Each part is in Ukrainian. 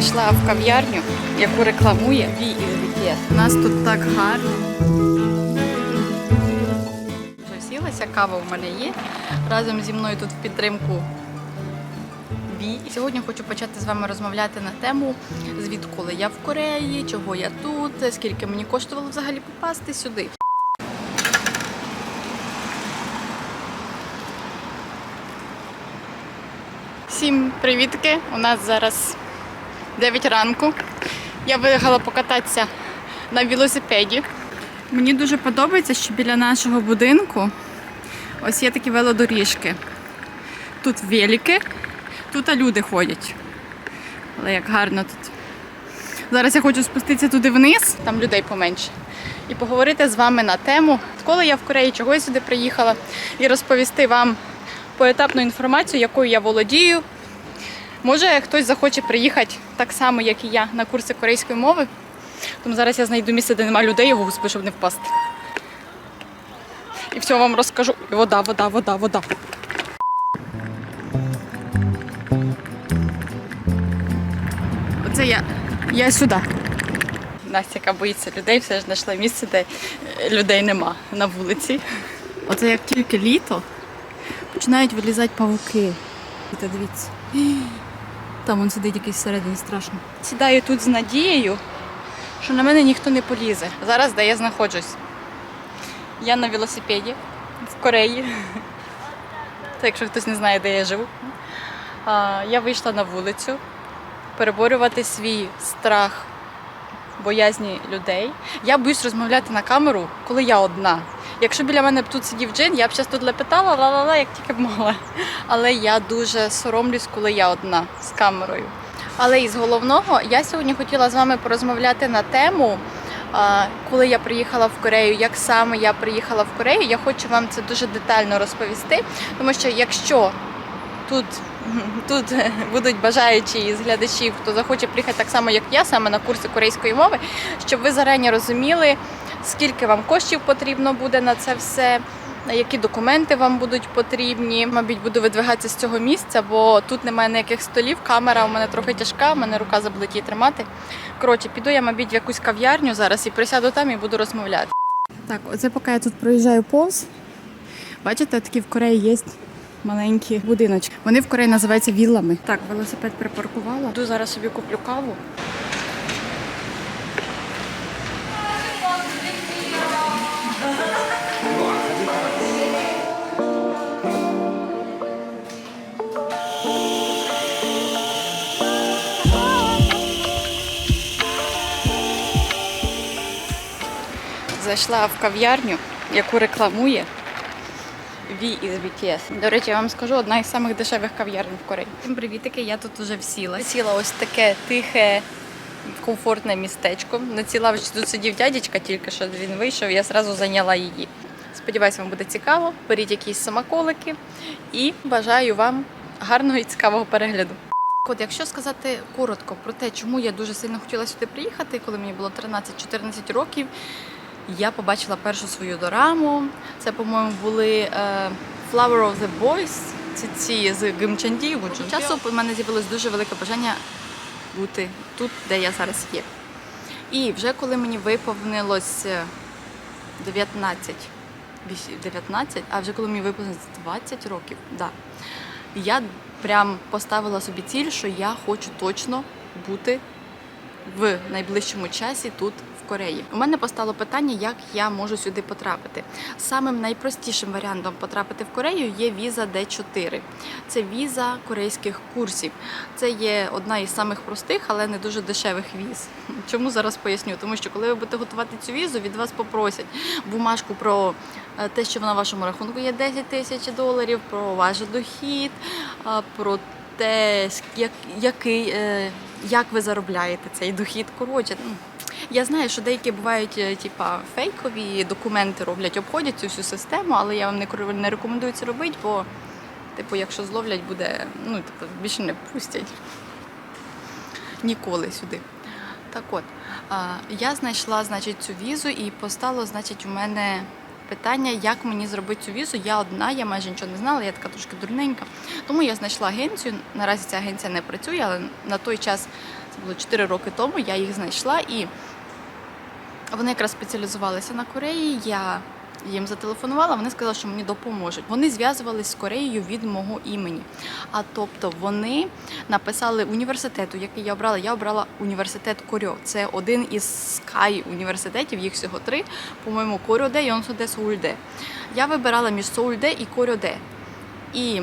Зайшла в кав'ярню, яку рекламує із BTS. У нас тут так гарно. Вже сілася, кава в мене є. Разом зі мною тут в підтримку. І сьогодні хочу почати з вами розмовляти на тему, звідколи я в Кореї, чого я тут, скільки мені коштувало взагалі попасти сюди. Всім привітки! У нас зараз 9 ранку. Я виїхала покататися на велосипеді. Мені дуже подобається, що біля нашого будинку ось є такі велодоріжки. Тут велики, тут люди ходять. Але як гарно тут. Зараз я хочу спуститися туди вниз, там людей поменше, і поговорити з вами на тему, коли я в Кореї, чого я сюди приїхала, і розповісти вам поетапну інформацію, якою я володію. Може, хтось захоче приїхати так само, як і я, на курси корейської мови. Тому зараз я знайду місце, де немає людей, його господи, щоб не впасти. І все вам розкажу. Вода, вода, вода, вода. Оце я. Я сюди. Настя, яка боїться людей, все ж знайшла місце, де е, людей нема на вулиці. Оце як тільки літо, починають вилізати павуки. І та дивіться. Там он сидить якийсь всередині страшно. Сідаю тут з надією, що на мене ніхто не полізе. Зараз, де я знаходжусь. Я на велосипеді в Кореї. Це якщо хтось не знає, де я живу. Я вийшла на вулицю переборювати свій страх, боязні людей. Я боюсь розмовляти на камеру, коли я одна. Якщо біля мене б тут сидів джин, я б зараз тут лепетала ла-ла-ла, як тільки б могла. Але я дуже соромлюсь, коли я одна з камерою. Але із головного, я сьогодні хотіла з вами порозмовляти на тему, коли я приїхала в Корею, як саме я приїхала в Корею. Я хочу вам це дуже детально розповісти, тому що якщо тут, тут будуть бажаючі із глядачів, хто захоче приїхати так само, як я, саме на курси корейської мови, щоб ви зарані розуміли, скільки вам коштів потрібно буде на це все. Які документи вам будуть потрібні? Мабуть, буду видвигатися з цього місця, бо тут немає ніяких столів. Камера у мене трохи тяжка, у мене рука заболить її тримати. Коротше, піду я, мабуть, в якусь кав'ярню зараз і присяду там і буду розмовляти. Так, оце поки я тут проїжджаю повз. Бачите, такі в Кореї є маленькі будиночки. Вони в Кореї називаються віллами. Так, велосипед припаркувала. Йду зараз собі куплю каву. Зайшла в кав'ярню, яку рекламує V із BTS. До речі, я вам скажу, одна із самих дешевих кав'ярень в Кореї. Всім привітики, я тут вже всіла. Сіла ось таке тихе, комфортне містечко. Не ціла, що тут сидів дядечка, тільки що він вийшов, я одразу зайняла її. Сподіваюся, вам буде цікаво. Беріть якісь самоколики і бажаю вам гарного і цікавого перегляду. От, якщо сказати коротко про те, чому я дуже сильно хотіла сюди приїхати, коли мені було 13-14 років, я побачила першу свою дораму. Це, по-моєму, були е, Flower of the Boys, ці, ці з Гимчанді. Часу у мене з'явилось дуже велике бажання бути тут, де я зараз є. І вже коли мені виповнилось е, 19, 19, а вже коли мені виповнилось 20 років, да, я прям поставила собі ціль, що я хочу точно бути в найближчому часі тут Кореї. У мене постало питання, як я можу сюди потрапити. Самим найпростішим варіантом потрапити в Корею є віза D4. Це віза корейських курсів. Це є одна із самих простих, але не дуже дешевих віз. Чому зараз поясню? Тому що коли ви будете готувати цю візу, від вас попросять бумажку про е, те, що на вашому рахунку є 10 тисяч доларів, про ваш дохід, про те, як, який, е, як ви заробляєте цей дохід. Коротше, ну, я знаю, що деякі бувають е, типа фейкові документи роблять, обходять цю всю систему, але я вам не не рекомендую це робити, бо, типу, якщо зловлять, буде, ну, типу, більше не пустять ніколи сюди. Так от, я знайшла, значить, цю візу і постало, значить, у мене питання, як мені зробити цю візу. Я одна, я майже нічого не знала, я така трошки дурненька. Тому я знайшла агенцію. Наразі ця агенція не працює, але на той час, це було 4 роки тому. Я їх знайшла і вони якраз спеціалізувалися на Кореї. Я їм зателефонувала, вони сказали, що мені допоможуть. Вони зв'язувалися з Кореєю від мого імені. А тобто вони написали університету, який я обрала. Я обрала університет Корьо. Це один із Sky університетів, їх всього три. По-моєму, Корьоде і Онсоде Соульде. Я вибирала між Соульде і Корьоде. І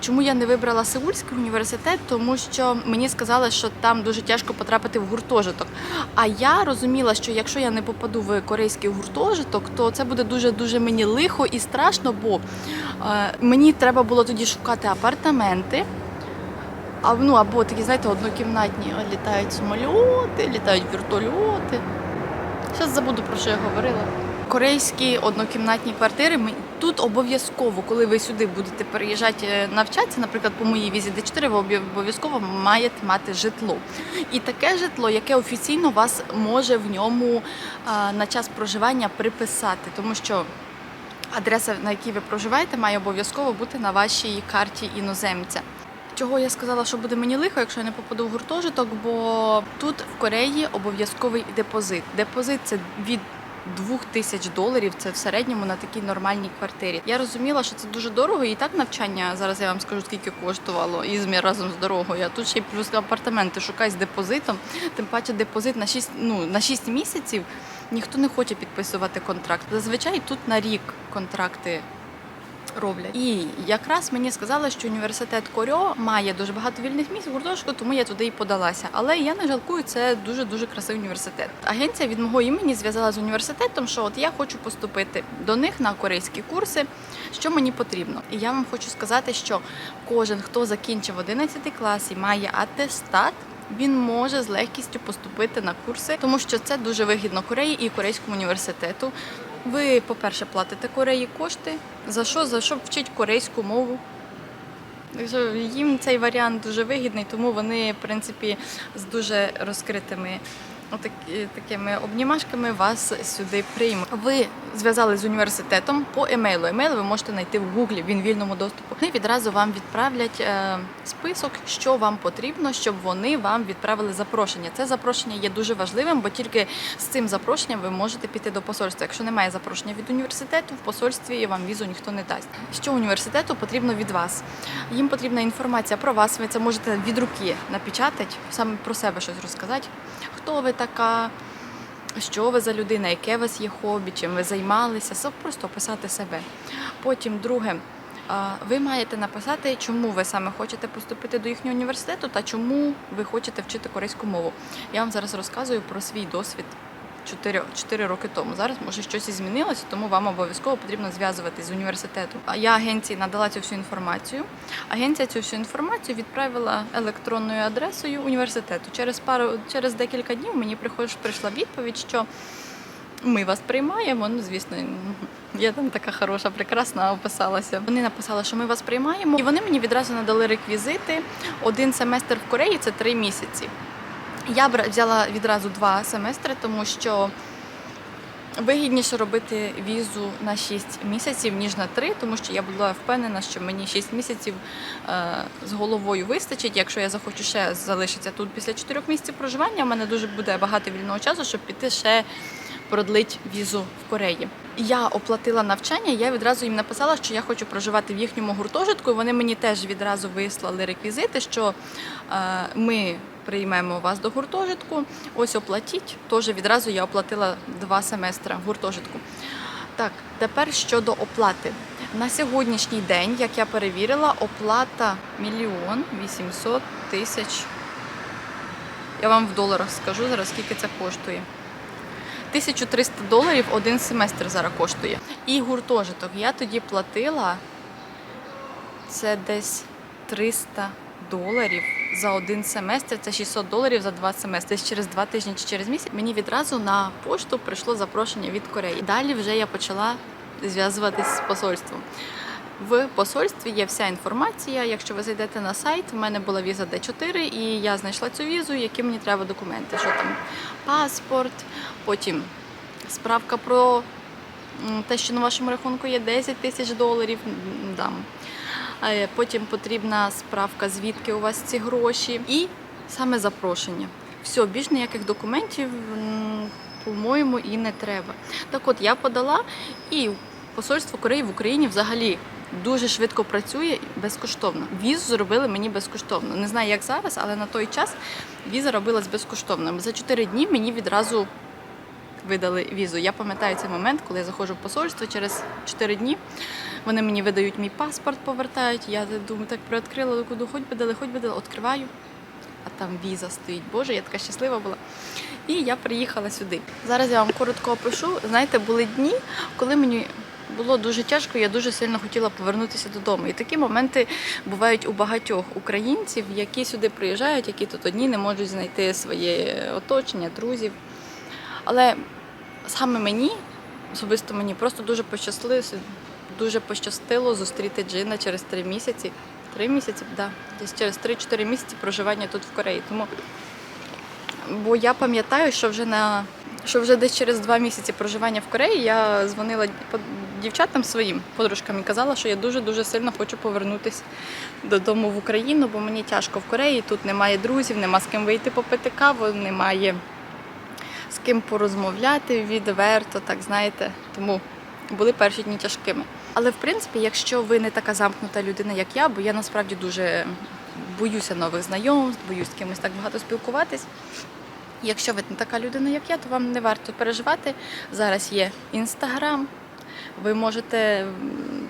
чому я не вибрала Сеульський університет? Тому що мені сказали, що там дуже тяжко потрапити в гуртожиток. А я розуміла, що якщо я не попаду в корейський гуртожиток, то це буде дуже дуже мені лихо і страшно, бо е, мені треба було тоді шукати апартаменти. А, ну, або такі, знаєте, однокімнатні літають самольоти, літають вертольоти. Зараз забуду про що я говорила. Корейські однокімнатні квартири тут обов'язково, коли ви сюди будете переїжджати е, навчатися, наприклад, по моїй візі Д4, ви обов'язково маєте мати житло. І таке житло, яке офіційно вас може в ньому на час проживання приписати, тому що адреса, на якій ви проживаєте, має обов'язково бути на вашій карті іноземця. Чого я сказала, що буде мені лихо, якщо я не попаду в гуртожиток, бо тут в Кореї обов'язковий депозит. Депозит це від двох тисяч доларів. Це в середньому на такій нормальній квартирі. Я розуміла, що це дуже дорого, і так навчання зараз я вам скажу, скільки коштувало ізмір разом з дорогою. А тут ще й плюс апартаменти шукай з депозитом. Тим паче депозит на 6, ну, на 6 місяців. Ніхто не хоче підписувати контракт. Зазвичай тут на рік контракти роблять. І якраз мені сказали, що університет Корьо має дуже багато вільних місць в гуртожитку, тому я туди і подалася. Але я не жалкую, це дуже дуже красивий університет. Агенція від мого імені зв'язала з університетом, що от я хочу поступити до них на корейські курси. Що мені потрібно? І я вам хочу сказати, що кожен, хто закінчив 11 клас і має атестат. Він може з легкістю поступити на курси, тому що це дуже вигідно Кореї і Корейському університету. Ви, по-перше, платите Кореї кошти. За що? За що вчить корейську мову. Їм цей варіант дуже вигідний, тому вони, в принципі, з дуже розкритими такими обнімашками вас сюди приймуть. Ви зв'язались з університетом по емейлу. Емейл ви можете знайти в Гуглі, він вільному доступу. Вони відразу вам відправлять е, список, що вам потрібно, щоб вони вам відправили запрошення. Це запрошення є дуже важливим, бо тільки з цим запрошенням ви можете піти до посольства. Якщо немає запрошення від університету, в посольстві вам візу ніхто не дасть. Що університету потрібно від вас? Їм потрібна інформація про вас. Ви це можете від руки напечатати, саме про себе щось розказати. Хто ви така? Що ви за людина, яке у вас є хобі, чим ви займалися, просто описати себе. Потім, друге, ви маєте написати, чому ви саме хочете поступити до їхнього університету та чому ви хочете вчити корейську мову. Я вам зараз розказую про свій досвід 4, 4 роки тому. Зараз може щось і змінилося, тому вам обов'язково потрібно зв'язуватись з університетом. Я агенції надала цю всю інформацію. Агенція цю всю інформацію відправила електронною адресою університету. Через пару через декілька днів мені прийшла відповідь, що ми вас приймаємо. Ну, звісно, я там така хороша, прекрасна описалася. Вони написали, що ми вас приймаємо, і вони мені відразу надали реквізити. Один семестр в Кореї це три місяці. Я взяла відразу два семестри, тому що вигідніше робити візу на 6 місяців, ніж на 3, тому що я була впевнена, що мені 6 місяців е, з головою вистачить. Якщо я захочу ще залишитися тут після 4 місяців проживання, у мене дуже буде багато вільного часу, щоб піти ще продлить візу в Кореї. Я оплатила навчання, я відразу їм написала, що я хочу проживати в їхньому гуртожитку. Вони мені теж відразу вислали реквізити, що е, ми приймемо вас до гуртожитку. Ось оплатіть. Тож відразу я оплатила два семестри гуртожитку. Так, тепер щодо оплати. На сьогоднішній день, як я перевірила, оплата мільйон вісімсот тисяч. Я вам в доларах скажу зараз, скільки це коштує. 1300 доларів один семестр зараз коштує. І гуртожиток я тоді платила це десь 300 доларів за один семестр. Це 600 доларів за два семестри. Десь через два тижні чи через місяць мені відразу на пошту прийшло запрошення від Кореї. Далі вже я почала зв'язуватись з посольством. В посольстві є вся інформація. Якщо ви зайдете на сайт, в мене була віза Д4, і я знайшла цю візу, які мені треба документи. Що там паспорт, потім справка про те, що на вашому рахунку є 10 тисяч доларів. Дам. Е, Потім потрібна справка, звідки у вас ці гроші, і саме запрошення. Все, більш ніяких документів, по-моєму, і не треба. Так от я подала, і посольство Кореї в Україні взагалі дуже швидко працює безкоштовно. Візу зробили мені безкоштовно. Не знаю, як зараз, але на той час віза робилась безкоштовно. За 4 дні мені відразу видали візу. Я пам'ятаю цей момент, коли я заходжу в посольство через 4 дні. Вони мені видають мій паспорт, повертають. Я думаю, так приоткрила, куди хоч би дали, хоч би дали, відкриваю. А там віза стоїть. Боже, я така щаслива була. І я приїхала сюди. Зараз я вам коротко опишу. Знаєте, були дні, коли мені було дуже тяжко, я дуже сильно хотіла повернутися додому. І такі моменти бувають у багатьох українців, які сюди приїжджають, які тут одні не можуть знайти своє оточення, друзів. Але саме мені, особисто мені, просто дуже пощастило, дуже пощастило зустріти Джина через три місяці. Три місяці, да, десь через 3-4 місяці проживання тут в Кореї. Тому бо я пам'ятаю, що вже на що вже десь через два місяці проживання в Кореї я дзвонила дівчатам своїм подружкам і казала, що я дуже дуже сильно хочу повернутися додому в Україну, бо мені тяжко в Кореї. Тут немає друзів, нема з ким вийти попити каву, немає з ким порозмовляти відверто, так знаєте. Тому були перші дні тяжкими. Але в принципі, якщо ви не така замкнута людина, як я, бо я насправді дуже боюся нових знайомств, боюсь з кимось так багато спілкуватись. Якщо ви не така людина, як я, то вам не варто переживати. Зараз є інстаграм. Ви можете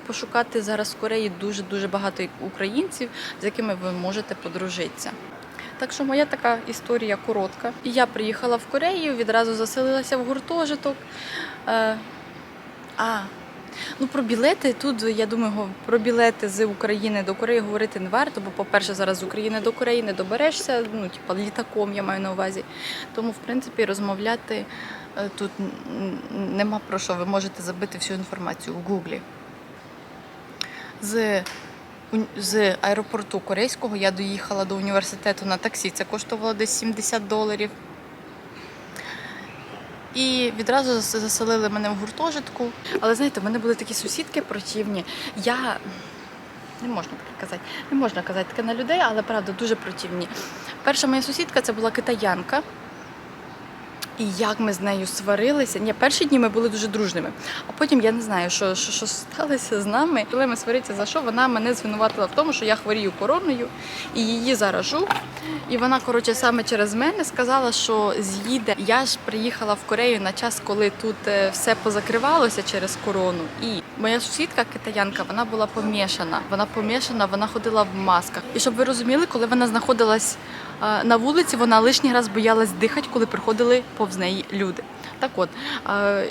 пошукати зараз в Кореї дуже дуже багато українців, з якими ви можете подружитися. Так що моя така історія коротка. Я приїхала в Корею, відразу заселилася в гуртожиток. Е, а, ну про білети тут, я думаю, про білети з України до Кореї говорити не варто, бо, по-перше, зараз з України до Кореї не доберешся, ну, типа літаком я маю на увазі. Тому, в принципі, розмовляти е, тут нема про що. Ви можете забити всю інформацію в Гуглі. З з аеропорту корейського я доїхала до університету на таксі. Це коштувало десь 70 доларів. І відразу заселили мене в гуртожитку. Але знаєте, в мене були такі сусідки противні. Я не можна казати, не можна казати таке на людей, але правда дуже противні. Перша моя сусідка це була китаянка. І як ми з нею сварилися. Ні, перші дні ми були дуже дружними. А потім я не знаю, що, що, що сталося з нами. Коли ми сваритися за що, вона мене звинуватила в тому, що я хворію короною і її заражу. І вона, коротше, саме через мене сказала, що з'їде. Я ж приїхала в Корею на час, коли тут е, все позакривалося через корону. І моя сусідка китаянка, вона була помішана. Вона помішана, вона ходила в масках. І щоб ви розуміли, коли вона знаходилась е, на вулиці, вона лишній раз боялась дихати, коли приходили повз неї люди. Так от, е,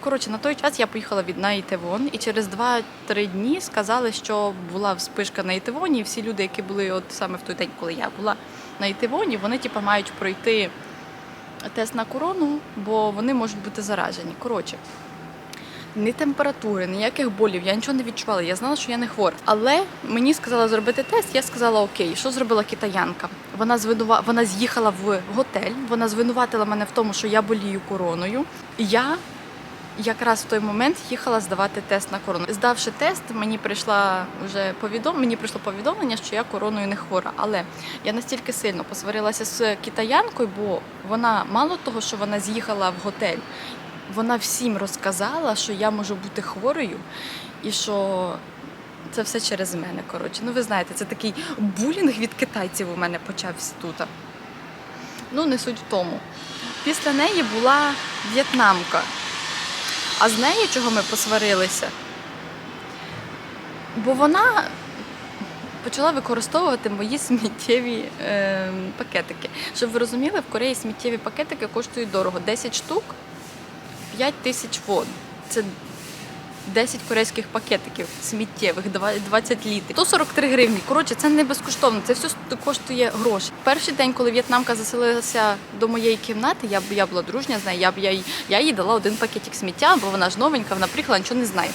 коротше, на той час я поїхала від на Ітевон, і через 2-3 дні сказали, що була вспишка на Ітевоні, і всі люди, які були от саме в той день, коли я була на Ітевоні, вони типу, мають пройти тест на корону, бо вони можуть бути заражені. Коротше, ні температури, ніяких болів, я нічого не відчувала. Я знала, що я не хвора. Але мені сказали зробити тест. Я сказала окей. Що зробила китаянка? Вона звинува... вона з'їхала в готель. Вона звинуватила мене в тому, що я болію короною. Я якраз в той момент їхала здавати тест на корону. Здавши тест, мені прийшла вже повідом... мені прийшло повідомлення, що я короною не хвора. Але я настільки сильно посварилася з китаянкою, бо вона мало того, що вона з'їхала в готель, вона всім розказала, що я можу бути хворою і що це все через мене. Коротше, ну ви знаєте, це такий булінг від китайців у мене почався тут. Ну, не суть в тому. Після неї була в'єтнамка. А з нею чого ми посварилися? Бо вона почала використовувати мої сміттєві е, пакетики. Щоб ви розуміли, в Кореї сміттєві пакетики коштують дорого. 10 штук 5 тисяч вон. Це 10 корейських пакетиків сміттєвих, 20 літрів. 143 гривні. Коротше, це не безкоштовно, це все коштує гроші. Перший день, коли в'єтнамка заселилася до моєї кімнати, я, я була дружня з нею, я, я, я їй дала один пакетик сміття, бо вона ж новенька, вона приїхала, нічого не знає.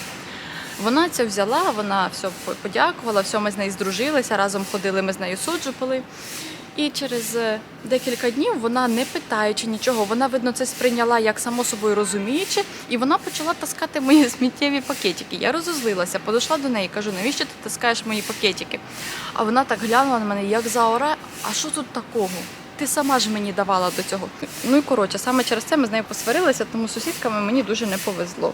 Вона це взяла, вона все подякувала, все, ми з нею здружилися, разом ходили, ми з нею суджу пили. І через е, декілька днів вона, не питаючи нічого, вона, видно, це сприйняла як само собою розуміючи, і вона почала таскати мої сміттєві пакетики. Я розозлилася, подійшла до неї, кажу, навіщо ти таскаєш мої пакетики? А вона так глянула на мене, як заора, а що тут такого? Ти сама ж мені давала до цього. Ну і коротше, саме через це ми з нею посварилися, тому сусідками мені дуже не повезло.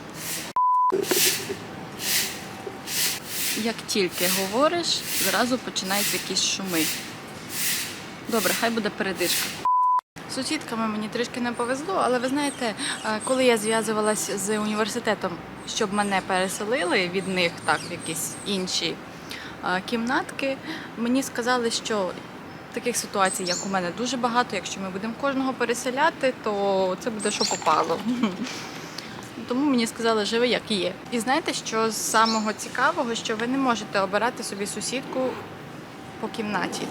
Як тільки говориш, зразу починаються якісь шуми. Добре, хай буде передишка. Сусідками мені трішки не повезло, але ви знаєте, е, коли я зв'язувалася з університетом, щоб мене переселили від них так в якісь інші е, кімнатки, мені сказали, що таких ситуацій, як у мене, дуже багато. Якщо ми будемо кожного переселяти, то це буде що попало. Тому мені сказали, живи як є. І знаєте, що з самого цікавого, що ви не можете обирати собі сусідку по кімнаті.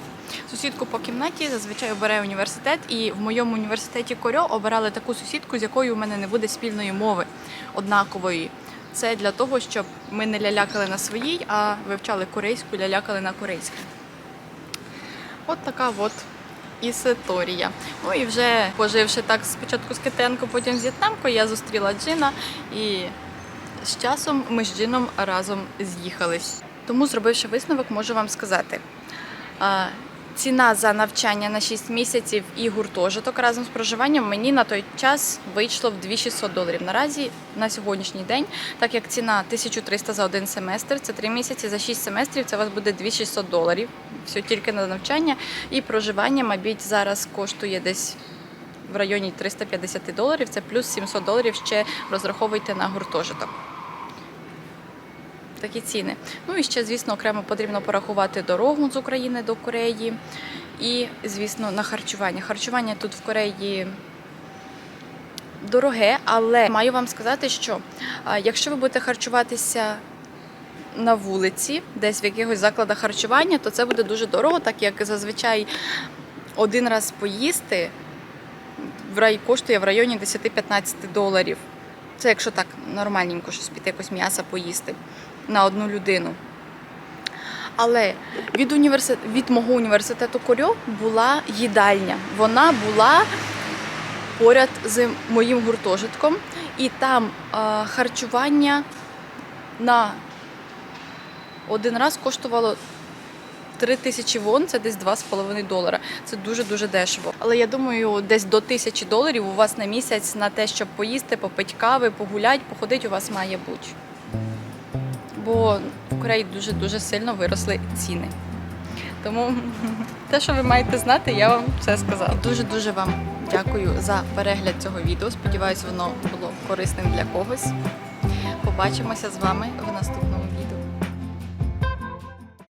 Сусідку по кімнаті зазвичай обирає університет, і в моєму університеті Корьо обирали таку сусідку, з якою у мене не буде спільної мови однакової. Це для того, щоб ми не лялякали на своїй, а вивчали корейську, лялякали на корейській. От така от історія. Ну і вже поживши так спочатку з Китенко, потім з В'єтнамкою, я зустріла Джина і з часом ми з Джином разом з'їхались. Тому, зробивши висновок, можу вам сказати. Ціна за навчання на 6 місяців і гуртожиток разом з проживанням мені на той час вийшло в 2600 доларів. Наразі на сьогоднішній день, так як ціна 1300 за один семестр, це 3 місяці, за 6 семестрів це у вас буде 2600 доларів. Все тільки на навчання. І проживання, мабуть, зараз коштує десь в районі 350 доларів. Це плюс 700 доларів ще розраховуйте на гуртожиток. Такі ціни. Ну і ще, звісно, окремо потрібно порахувати дорогу з України до Кореї. І, звісно, на харчування. Харчування тут в Кореї дороге, але маю вам сказати, що якщо ви будете харчуватися на вулиці, десь в якихось закладах харчування, то це буде дуже дорого, так як зазвичай один раз поїсти в рай коштує в районі 10-15 доларів. Це якщо так нормальненько щось піти, якось м'яса поїсти на одну людину. Але від, університ... від мого університету Корьо була їдальня. Вона була поряд з моїм гуртожитком, і там харчування на один раз коштувало 3 тисячі вон, це десь 2,5 долара. Це дуже-дуже дешево. Але я думаю, десь до тисячі доларів у вас на місяць на те, щоб поїсти, попити кави, погуляти, походити, у вас має бути. Бо в Кореї дуже-дуже сильно виросли ціни. Тому те, що ви маєте знати, я вам все сказала. Дуже-дуже вам дякую за перегляд цього відео. Сподіваюсь, воно було корисним для когось. Побачимося з вами в наступному